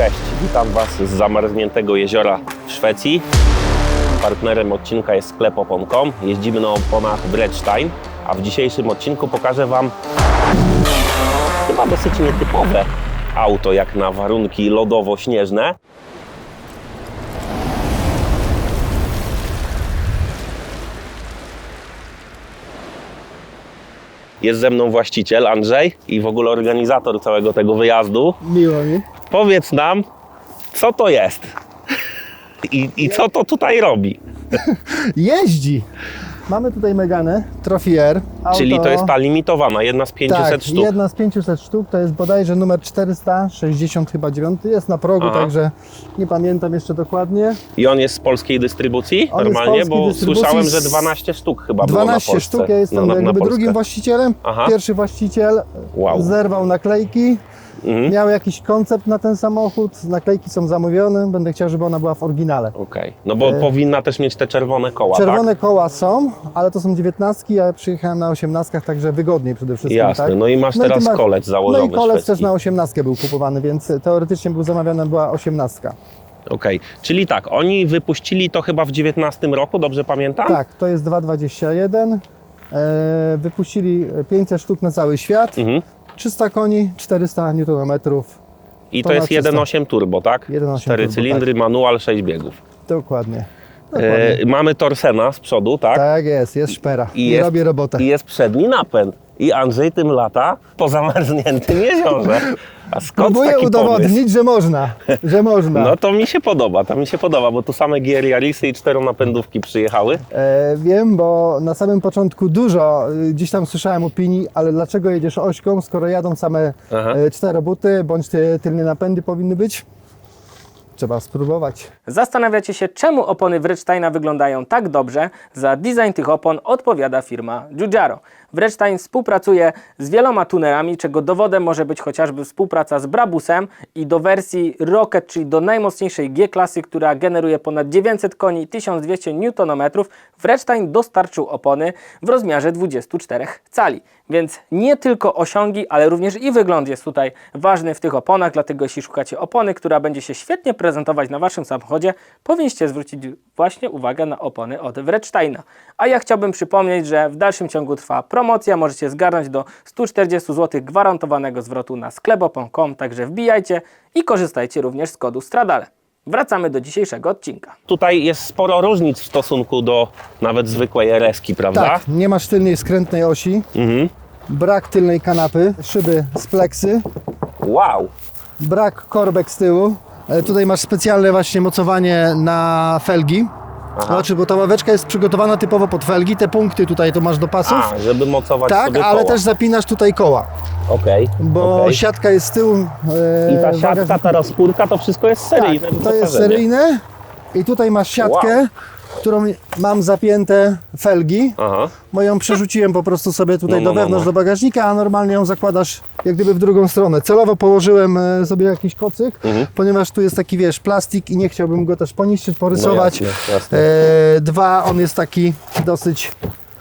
Cześć, witam Was z zamarzniętego jeziora w Szwecji. Partnerem odcinka jest sklep opon.com. Jeździmy na oponach Bredstein, a w dzisiejszym odcinku pokażę Wam chyba dosyć nietypowe auto jak na warunki lodowo-śnieżne. Jest ze mną właściciel Andrzej i w ogóle organizator całego tego wyjazdu. Miło mi. Powiedz nam, co to jest i, i co to tutaj robi. Jeździ! Mamy tutaj Meganę, Trophy R. Auto, Czyli to jest ta limitowana, jedna z 500 tak, sztuk. jedna z 500 sztuk, to jest bodajże numer 460 chyba 9, jest na progu, Aha. także nie pamiętam jeszcze dokładnie. I on jest z polskiej dystrybucji On normalnie, bo dystrybucji słyszałem, że 12 sztuk chyba było na 12 sztuk, ja jestem na, na, na Polskę. drugim właścicielem. Aha. Pierwszy właściciel Wow. zerwał naklejki, Mhm. miał jakiś koncept na ten samochód, naklejki są zamówione, będę chciał, żeby ona była w oryginale. Okej, no bo powinna też mieć te czerwone koła, E, Czerwone tak? koła są, ale to są 19, ja przyjechałem na 18, także wygodniej przede wszystkim. Jasne, tak? no i masz ty teraz masz- kolec założony No i kolec szwedzki. też na 18 był kupowany, więc teoretycznie był zamawiana była 18. Okej, czyli tak, oni wypuścili to chyba w 19 roku, dobrze pamiętam? Tak, to jest 2,21. E, wypuścili 500 sztuk na cały świat. Mhm. 300 koni, 400 Nm. I to, To jest na czysto. 1.8 turbo, tak? 1.8 Cztery turbo, cylindry, manual, 6 biegów. Dokładnie. Dokładnie. E, mamy Torsena z przodu, tak? tak jest, jest szpera. I I, jest- robię robotę. I jest przedni napęd. I Andrzej tym lata po zamarzniętym jeziorze. A skąd Próbuję taki udowodnić, pomysł? że można. Że można. No to mi się podoba, to mi się podoba, bo tu same GR Yarisy i czteronapędówki przyjechały. E, wiem, bo na samym początku dużo y, gdzieś tam słyszałem opinii, ale dlaczego jedziesz ośką, skoro jadą same Aha. e, cztery buty, bądź ty, tylne napędy powinny być? Trzeba spróbować. Zastanawiacie się, czemu opony Wrecztajna wyglądają tak dobrze? Za design tych opon odpowiada firma Giugiaro. Wrecztajn współpracuje z wieloma tunerami, czego dowodem może być chociażby współpraca z Brabusem i do wersji Rocket, czyli do najmocniejszej G-klasy, która generuje ponad 900 koni i 1200 Nm, Wrecztajn dostarczył opony w rozmiarze 24 cali. Więc nie tylko osiągi, ale również i wygląd jest tutaj ważny w tych oponach, dlatego jeśli szukacie opony, która będzie się świetnie prezentować na Waszym samochodzie, powinniście zwrócić właśnie uwagę na opony od Wrecztajna. A ja chciałbym przypomnieć, że w dalszym ciągu trwa promocja, możecie zgarnąć do 140 zł gwarantowanego zwrotu na sklepopon.com, także wbijajcie i korzystajcie również z kodu STRADALE. Wracamy do dzisiejszego odcinka. Tutaj jest sporo różnic w stosunku do nawet zwykłej RS-ki, prawda? Tak, nie masz tylnej skrętnej osi, Mhm. Brak tylnej kanapy, szyby z pleksy, Wow, brak korbek z tyłu. E, Tutaj masz specjalne właśnie mocowanie na felgi. Znaczy, bo ta ławeczka jest przygotowana typowo pod felgi. Te punkty tutaj to masz do pasów. a, żeby mocować tak, sobie ale koła. też zapinasz tutaj koła, Okej, bo okej. siatka jest z tyłu. e, I ta siatka, ta rozpórka, to wszystko jest seryjne Tak, to jest seryjne. I tutaj masz siatkę, Wow. Którą mam zapięte felgi. Aha, Moją przerzuciłem po prostu sobie tutaj No, no, do no, wewnątrz no. do bagażnika, a normalnie ją zakładasz jak gdyby w drugą stronę. Celowo położyłem e, sobie jakiś kocyk, Mhm. ponieważ tu jest taki, wiesz, plastik i nie chciałbym go też poniszczyć, porysować. No jasne, jasne. E, dwa, on jest taki dosyć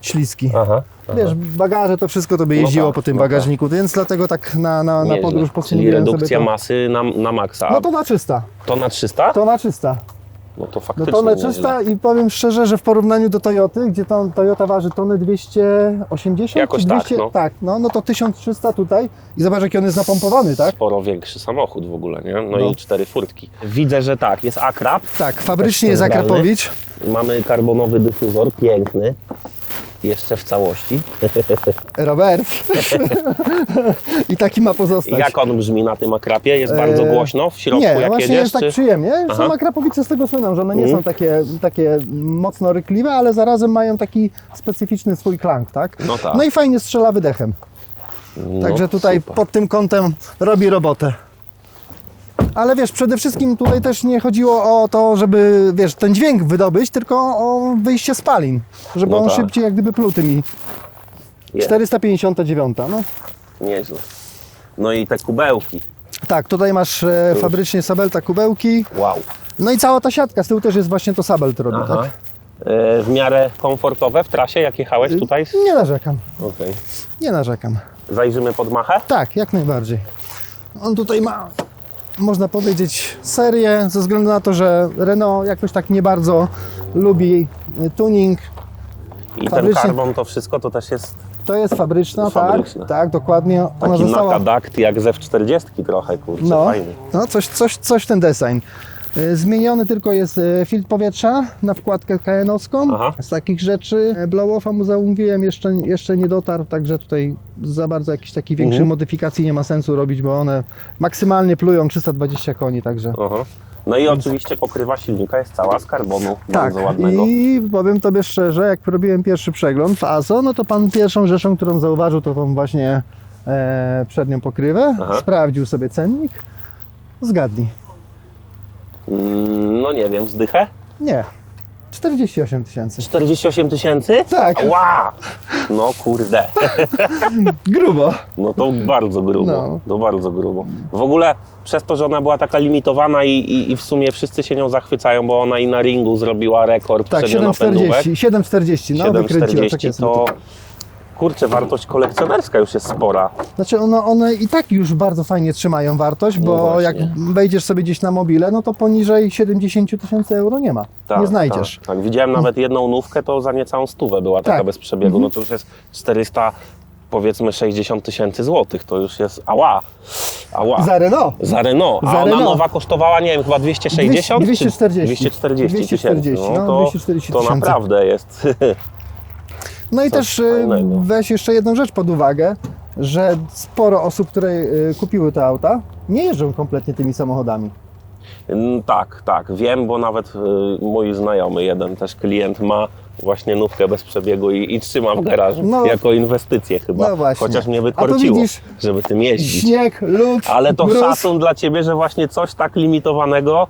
śliski. aha. Wiesz, bagaże to wszystko to by jeździło tak, po tym no tak. bagażniku, więc dlatego tak na, na, na podróż Czyli postanowiłem sobie redukcja masy na, na maksa. No to na 300. To na 300? To na 300. No to No faktycznie tonę nieźle. 300 i powiem szczerze, że w porównaniu do Toyoty, gdzie to Toyota waży tonę 280 Jakoś czy tak, 200, no. tak, no, no to 1300 tutaj i zobacz jaki on jest napompowany, tak? Sporo większy samochód w ogóle, nie? No, No. i cztery furtki. Widzę, że tak, jest akrab. Tak, fabrycznie jest. Akrapowicz. Mamy karbonowy dyfuzor, piękny. Jeszcze w całości. Robert. I taki ma pozostać. Jak on brzmi na tym akrapie? Jest bardzo Eee, głośno w środku, Nie, jak właśnie jedziesz? jest tak czy- przyjemnie. Aha. Są Akrapowice z tego słyną, że one nie Mhm. są takie, takie mocno rykliwe, ale zarazem mają taki specyficzny swój klank, tak? No tak. No i fajnie strzela wydechem. No, Także tutaj super. pod tym kątem robi robotę. Ale wiesz, przede wszystkim tutaj też nie chodziło o to, żeby wiesz, ten dźwięk wydobyć, tylko o wyjście spalin. Żeby No on tak. szybciej jak gdyby pluł tymi. Jest, 459, no. Nieźle. No i te kubełki. Tak, tutaj masz e, fabrycznie Sabelta kubełki. Wow. No i cała ta siatka, z tyłu też jest właśnie to Sabelt robi, Aha. tak? E, w miarę komfortowe w trasie, jak jechałeś tutaj? Nie narzekam, Okej. nie narzekam. Zajrzymy pod machę? Tak, jak najbardziej. On tutaj ma można powiedzieć, serię, ze względu na to, że Renault jakoś tak nie bardzo lubi y, tuning. I ten Fabrycznie- karbon, to wszystko to też jest To jest fabryczna, Fabryczna. tak, tak, dokładnie. Ona taki została, nakadakt jak ze F40 trochę, kurczę, no, fajny. no coś, coś, coś ten design. Y, Zmieniony tylko jest y, filtr powietrza na wkładkę KN-owską. Z takich rzeczy y, blow-offa mu zamówiłem, jeszcze, jeszcze nie dotarł, także tutaj za bardzo jakichś takich większych Mhm. modyfikacji nie ma sensu robić, bo one maksymalnie plują 320 koni, także... Aha. No i oczywiście pokrywa silnika jest cała z karbonu, Tak, bardzo ładnego. i powiem Tobie szczerze, jak robiłem pierwszy przegląd w ASO, no to Pan pierwszą rzeczą, którą zauważył, to tą właśnie e, przednią pokrywę. Aha. Sprawdził sobie cennik. Zgadnij. Mm, No nie wiem, zdychę? Nie. 48 tysięcy. 48 tysięcy? Tak. Ła! No kurde, Grubo. no to bardzo grubo, No. to bardzo grubo. W ogóle przez to, że ona była taka limitowana i, i, i w sumie wszyscy się nią zachwycają, bo ona i na ringu zrobiła rekord Tak, przednionapędówek. 7,40. 7,40. No, wykręciła 7,40 takie to kurczę, wartość kolekcjonerska już jest spora. Znaczy one, one i tak już bardzo fajnie trzymają wartość, No bo właśnie. jak wejdziesz sobie gdzieś na mobile, no to poniżej 70 tysięcy euro nie ma. Tak, nie znajdziesz. Tak, tak. Widziałem nawet jedną nówkę, to za niecałą stówę była taka Tak. bez przebiegu. No to już jest 400, powiedzmy 60 tysięcy złotych. To już jest ała. Ała. Za Renault. Za Renault. A Za ona Renault. nowa kosztowała, nie wiem, chyba 260? 240. 240 tysięcy. 240, No no, to, 240 to tysięcy. naprawdę jest. No i Coś też y, fajnego. weź jeszcze jedną rzecz pod uwagę, że sporo osób, które y, kupiły te auta, nie jeżdżą kompletnie tymi samochodami. Mm, tak, tak, wiem, bo nawet y, mój znajomy, jeden też klient ma właśnie nówkę bez przebiegu i, i trzyma w garażu No. jako inwestycję chyba. No właśnie. Chociaż mnie wykorciło, widzisz, żeby tym jeździć. Śnieg, lód, Ale to mróz. szacun dla ciebie, że właśnie coś tak limitowanego.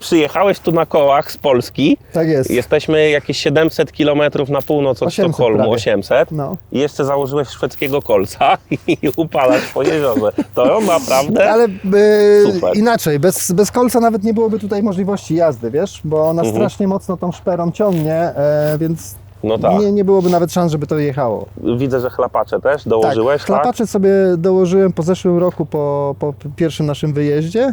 Przyjechałeś tu na kołach z Polski. Tak jest. Jesteśmy jakieś 700 km na północ od 800 Sztokholmu, prawie. 800. No. I jeszcze założyłeś szwedzkiego kolca i upalasz po jeziorze. To naprawdę Ale y, Super. inaczej, bez, bez kolca nawet nie byłoby tutaj możliwości jazdy, wiesz, bo ona Mhm. strasznie mocno tą szperą ciągnie, e, więc No tak. nie, nie byłoby nawet szans, żeby to jechało. Widzę, że chlapacze też dołożyłeś, tak? Chlapacze sobie dołożyłem po zeszłym roku, po, po pierwszym naszym wyjeździe.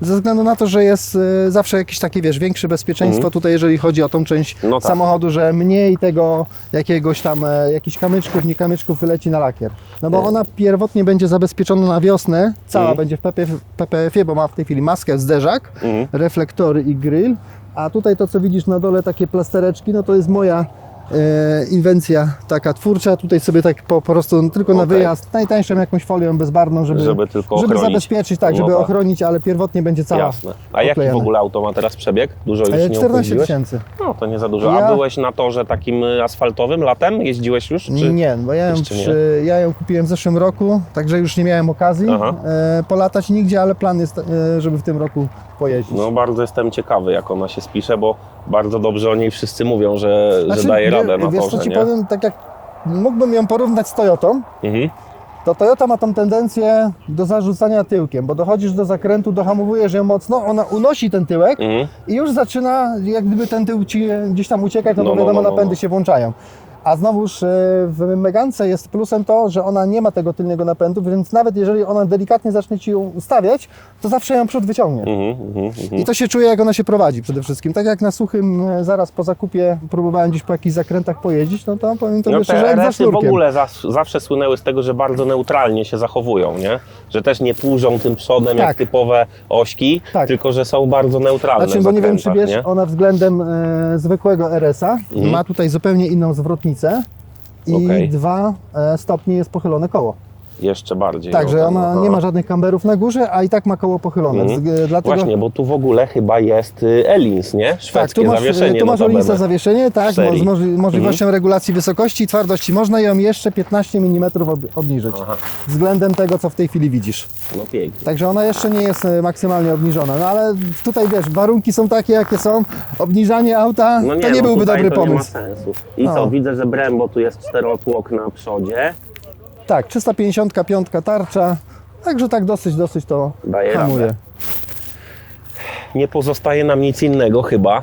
Ze względu na to, że jest e, zawsze jakieś takie, wiesz, większe bezpieczeństwo tutaj, jeżeli chodzi o tą część Mhm. No tak. samochodu, że mniej tego jakiegoś tam, e, jakichś kamyczków, nie kamyczków wyleci na lakier. No bo E. ona pierwotnie będzie zabezpieczona na wiosnę, cała Mhm. będzie w PPF, PPF-ie, bo ma w tej chwili maskę, zderzak, Mhm. reflektory i grill. A tutaj to, co widzisz na dole, takie plastereczki, no to jest moja e, inwencja taka twórcza. Tutaj sobie tak po, prostu tylko na Okej. wyjazd, najtańszą jakąś folią bezbarwną, żeby, Żeby tylko żeby ochronić. zabezpieczyć, tak, żeby ochronić, ale pierwotnie będzie cała. Jasne. A jaki w ogóle auto ma teraz przebieg? Dużo już E, nie 14 obchodziłeś? tysięcy. No to nie za dużo. A Ja- byłeś na torze takim y, asfaltowym latem? Jeździłeś już? Czy... Nie, bo ja ją, jeszcze nie? przy, ja ją kupiłem w zeszłym roku, także już nie miałem okazji Aha. e, polatać nigdzie, ale plan jest, e, żeby w tym roku pojeździć. No bardzo jestem ciekawy, jak ona się spisze, bo bardzo dobrze o niej wszyscy mówią, że, że daje wie- radę na Wiesz co torze, ci nie? powiem, tak jak mógłbym ją porównać z Toyotą, Mhm. to Toyota ma tą tendencję do zarzucania tyłkiem, bo dochodzisz do zakrętu, dohamowujesz ją mocno, ona unosi ten tyłek Mhm. i już zaczyna jak gdyby ten tył ci gdzieś tam uciekać, no, No, bo no, wiadomo no, no, napędy no. się włączają. A znowuż e, w Megance jest plusem to, że ona nie ma tego tylnego napędu, więc nawet jeżeli ona delikatnie zacznie Ci ją ustawiać, to zawsze ją przód wyciągnie. Mhm. Mhm. Mhm. I to się czuje, jak ona się prowadzi przede wszystkim. Tak jak na suchym, e, zaraz po zakupie próbowałem gdzieś po jakichś zakrętach pojeździć, no to powiem to No jeszcze, że jak za w ogóle zawsze słynęły z tego, że bardzo neutralnie się zachowują, nie? Że też nie tłużą tym przodem jak Tak. typowe ośki, Tak. tylko że są bardzo neutralne Znaczy, bo nie wiem, czy wiesz, nie? ona względem e, zwykłego RS-a Mhm. ma tutaj zupełnie inną zwrotnicę i Okej. dwa e, stopnie jest pochylone koło. Jeszcze bardziej. Także no, ona no, nie no. ma żadnych kamberów na górze, a i tak ma koło pochylone. Mhm. Z- Dlatego, Właśnie, bo tu w ogóle chyba jest y, Elins, nie? tak, Szwedzkie tu masz, zawieszenie tu masz notabene. Olinsa zawieszenie, tak, serii. Mhm. z możli- możliwością regulacji wysokości i twardości. Można ją jeszcze 15 mm ob- obniżyć Aha. względem tego, co w tej chwili widzisz. No pięknie. Także ona jeszcze nie jest e, maksymalnie obniżona. No ale tutaj wiesz, warunki są takie, jakie są. Obniżanie auta No nie, to nie no byłby tutaj dobry to pomysł. Nie ma sensu. I No. co, widzę, że Brembo tu jest czterotłok na przodzie. Tak, 355 tarcza. Także tak dosyć, dosyć to Daje hamuje. radę. Nie pozostaje nam nic innego chyba,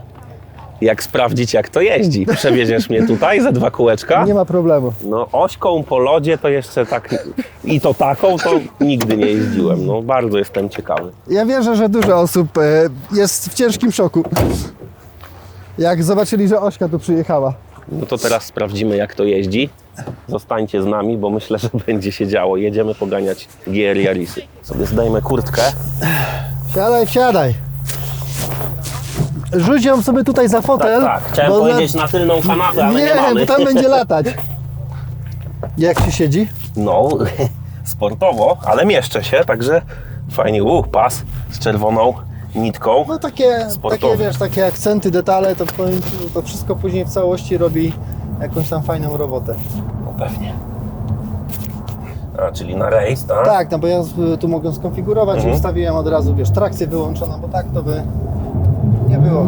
jak sprawdzić jak to jeździ. Przewieziesz mnie tutaj ze dwa kółeczka? Nie ma problemu. No ośką po lodzie to jeszcze tak i to taką to nigdy nie jeździłem. No bardzo jestem ciekawy. Ja wierzę, że dużo osób e, jest w ciężkim szoku. Jak zobaczyli, że Ośka tu przyjechała. No to teraz sprawdzimy jak to jeździ. Zostańcie z nami, bo myślę, że będzie się działo. Jedziemy poganiać GR Yarisy. Sobie zdajmy kurtkę. Siadaj, wsiadaj. Rzuć ją sobie tutaj za fotel. Tak, tak. Chciałem bo na- powiedzieć na tylną kanapę, ale nie, Nie, mamy. bo tam będzie latać. Jak się siedzi? No, sportowo, ale mieszczę się, także fajnie. Uh, pas z czerwoną nitką. No takie, Sportowy. takie wiesz, takie akcenty, detale, to, ci, to wszystko później w całości robi jakąś tam fajną robotę. No pewnie. A, czyli na rejs, tak? Tak, no bo ja tu mogę skonfigurować Mhm. i ustawiłem od razu, wiesz, trakcję wyłączoną, bo tak to by nie było.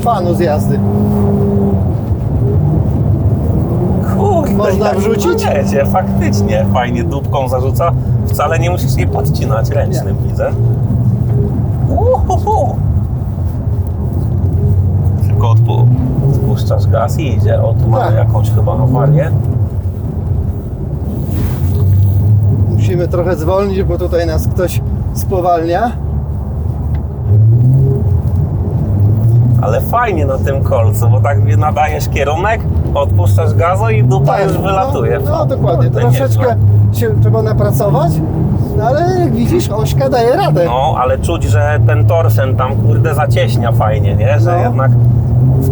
Fanu z jazdy. Kurde, Można wrzucić? Jedzie, faktycznie. Fajnie dupką zarzuca. Wcale nie musisz jej podcinać ręcznym, widzę. I idzie. O, tu mamy Tak. jakąś chyba awarię. Musimy trochę zwolnić, bo tutaj nas ktoś spowalnia. Ale fajnie na tym kolcu, bo tak nadajesz kierunek, odpuszczasz gazu i dupa już wylatuje. No, no dokładnie, To troszeczkę się trzeba napracować, no, ale jak widzisz, Ośka daje radę. No, ale czuć, że ten torsen tam kurde zacieśnia fajnie, nie? Że No. jednak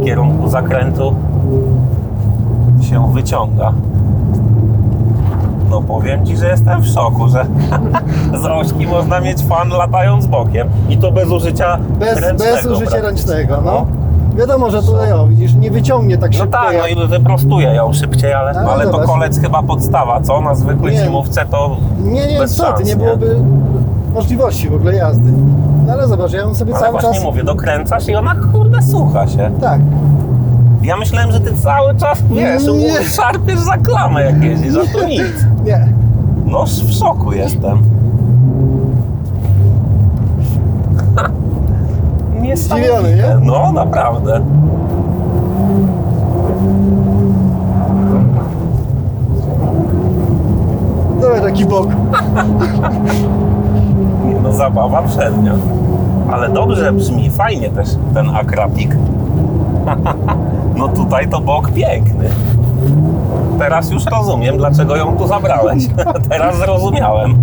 kierunku zakrętu się wyciąga. No powiem Ci, że jestem w szoku, że z ośki można mieć fan latając bokiem i to bez użycia bez, ręcznego. bez użycia ręcznego, no. No. Wiadomo, że tutaj, o, widzisz, nie wyciągnie tak No szybko tak, no jak... i wyprostuje ją szybciej, ale, Ale ale to kolec chyba podstawa, co? Na zwykłej Nie. zimówce to Nie, nie, bez co ty, szans, nie byłoby możliwości w ogóle jazdy. No ale zobacz, ja ją sobie Ale cały właśnie czas... mówię, dokręcasz i ona kurde słucha się. Tak, Ja myślałem, że ty cały czas, wiesz, Nie. szarpiesz za klamę jak jeździsz, a to nic. nie. No w szoku jestem. Niesamowite. Zdziwiony, nie? No, naprawdę. Dawaj taki bok. No zabawa przednia. Ale dobrze brzmi, fajnie też ten akrapik. No tutaj to bok piękny. Teraz już rozumiem, dlaczego ją tu zabrałeś. Teraz zrozumiałem.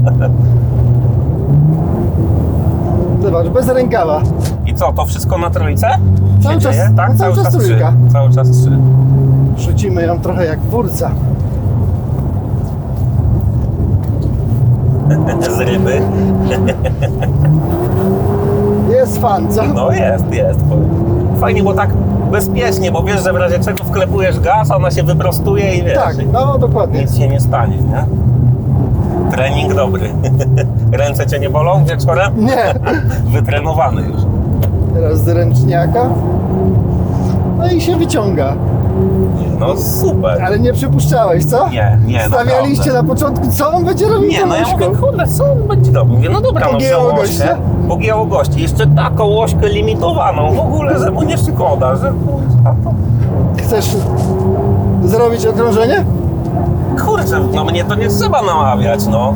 Zobacz, bez rękawa. I co, to wszystko na trójce? Cały Się czas- dzieje? Tak, no cały czas trzy. trójka. Cały czas trzy. Rzucimy ją trochę jak furca. Z ryby. Jest fan, co? No jest, jest. Fajnie, bo tak bezpiecznie, bo wiesz, że w razie czego wklepujesz gaz, ona się wyprostuje i wiesz, Tak, no dokładnie. nic się nie stanie, nie? Trening dobry. Ręce cię nie bolą wieczorem? Nie. Wytrenowany już. Teraz z ręczniaka. No i się wyciąga. No super. Ale nie przypuszczałeś, co? Nie, nie, Stawialiście naprawdę. na początku, co on będzie robił Nie, no ja mówię, kurde, co on będzie robił? Mówię, no dobra, no Pogięło wziął gościa? pogięło gości. Jeszcze taką łośkę limitowaną, w ogóle, że mu nie szkoda, że. Chcesz zrobić okrążenie? Kurczę, no mnie to nie trzeba namawiać, no.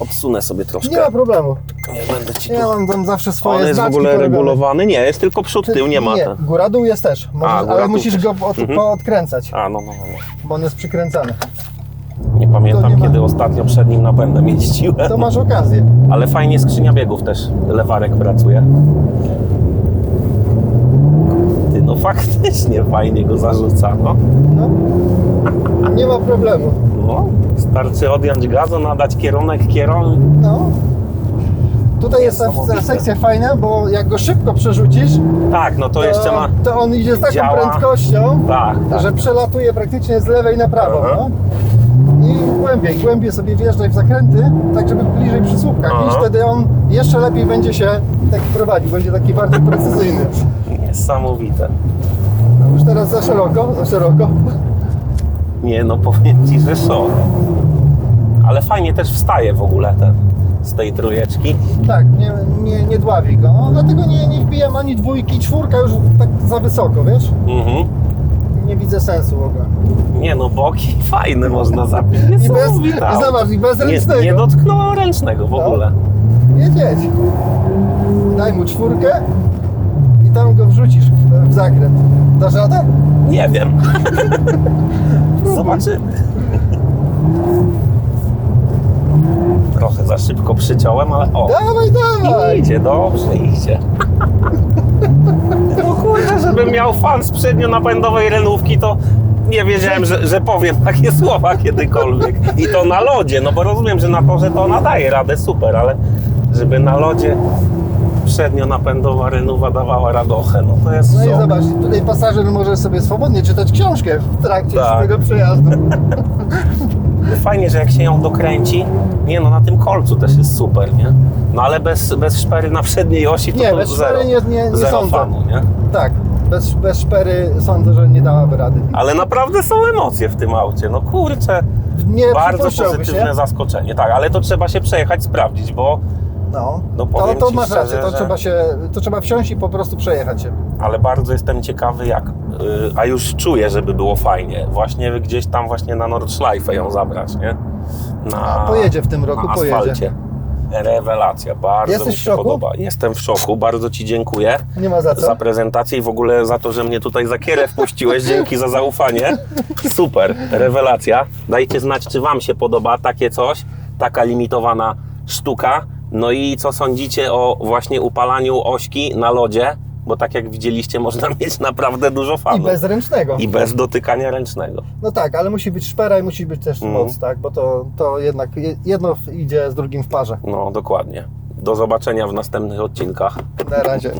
Odsunę sobie troszkę. Nie ma problemu. Nie będę ci tu... Ja mam tam zawsze swoje On jest w znaczki ogóle porobione. regulowany? Nie, jest tylko przód, tył nie ma. Nie, góra dół jest też, Możesz, A, góra, ale dół musisz też. go od, Mhm. odkręcać, A, no, no, no. no. bo on jest przykręcany. Nie pamiętam, To nie ma- kiedy ostatnio przed nim napędem jeździłem. To masz okazję. Ale fajnie skrzynia biegów też, lewarek pracuje. Ty, no faktycznie fajnie go zarzuca, no. No. Nie ma problemu. no. Starczy odjąć gazu, nadać kierunek kieron. No. Tutaj jest ta, sekcja fajna, bo jak go szybko przerzucisz, Tak, no to jeszcze ma... to on idzie z taką działa. prędkością, Tak, tak. że przelatuje praktycznie z lewej na prawo. Aha. No. I głębiej, głębiej sobie wjeżdżaj w zakręty, tak żeby bliżej przy słupkach. I Aha. wtedy on jeszcze lepiej będzie się taki prowadził, będzie taki bardziej precyzyjny. Niesamowite. No już teraz za szeroko, za szeroko. Nie, no powiem ci, że szok. Ale fajnie też wstaje w ogóle ten z tej trójeczki. Tak, nie, nie, nie dławi go. No, dlatego nie, nie wbijam ani dwójki, czwórka już tak za wysoko, wiesz? Mhm. Nie widzę sensu w ogóle. Nie no, boki fajne można zapiąć. I bez, i zobacz, i bez nie, ręcznego. nie dotknąłem ręcznego w No. ogóle. Jedź, jedź. Daj mu czwórkę i tam go wrzucisz w, w zakręt. Dasz radę? Nie wiem. Zobaczymy. Trochę za szybko przyciąłem, ale o. Dawaj, dawaj! Idzie, dobrze idzie. No kurde, żebym miał fan z przednionapędowej renówki, to nie wiedziałem, że, że powiem takie słowa kiedykolwiek. I to na lodzie, no bo rozumiem, że na torze to ona daje radę, super, ale żeby na lodzie przednionapędowa renówa dawała radochę, no to jest No i zobacz, tutaj pasażer może sobie swobodnie czytać książkę w trakcie Tak. swojego przejazdu. Fajnie, że jak się ją dokręci, nie no, na tym kolcu też jest super, nie? No ale bez, bez szpery na przedniej osi to Nie, to bez zero, szpery nie- nie- nie zero sądzę. fanu, nie? Tak, bez, bez szpery sądzę, że nie dałaby rady. Ale naprawdę są emocje w tym aucie, no kurczę, Nie bardzo pozytywne nie? zaskoczenie. Tak, ale to trzeba się przejechać, sprawdzić, bo, No, No to, to masz szczerze, rację, to że- trzeba się, to trzeba wsiąść i po prostu przejechać się. ale bardzo jestem ciekawy jak, y, a już czuję, żeby było fajnie, właśnie gdzieś tam właśnie na Nordschleife ją zabrać, nie? Na, A, pojedzie w tym roku, na pojedzie. asfalcie. Rewelacja, bardzo Jesteś mi się podoba. Jestem w szoku, bardzo Ci dziękuję. Nie ma za co. za prezentację i w ogóle za to, że mnie tutaj za kierę wpuściłeś. Dzięki za zaufanie. Super, rewelacja. Dajcie znać, czy Wam się podoba takie coś, taka limitowana sztuka. No i co sądzicie o właśnie upalaniu ośki na lodzie? Bo tak jak widzieliście, można mieć naprawdę dużo I fanów. bez ręcznego. I bez dotykania ręcznego. No tak, ale musi być szpera i musi być też Mhm. moc, tak? Bo to, to jednak je- jedno idzie z drugim w parze. No, dokładnie. Do zobaczenia w następnych odcinkach. Na razie.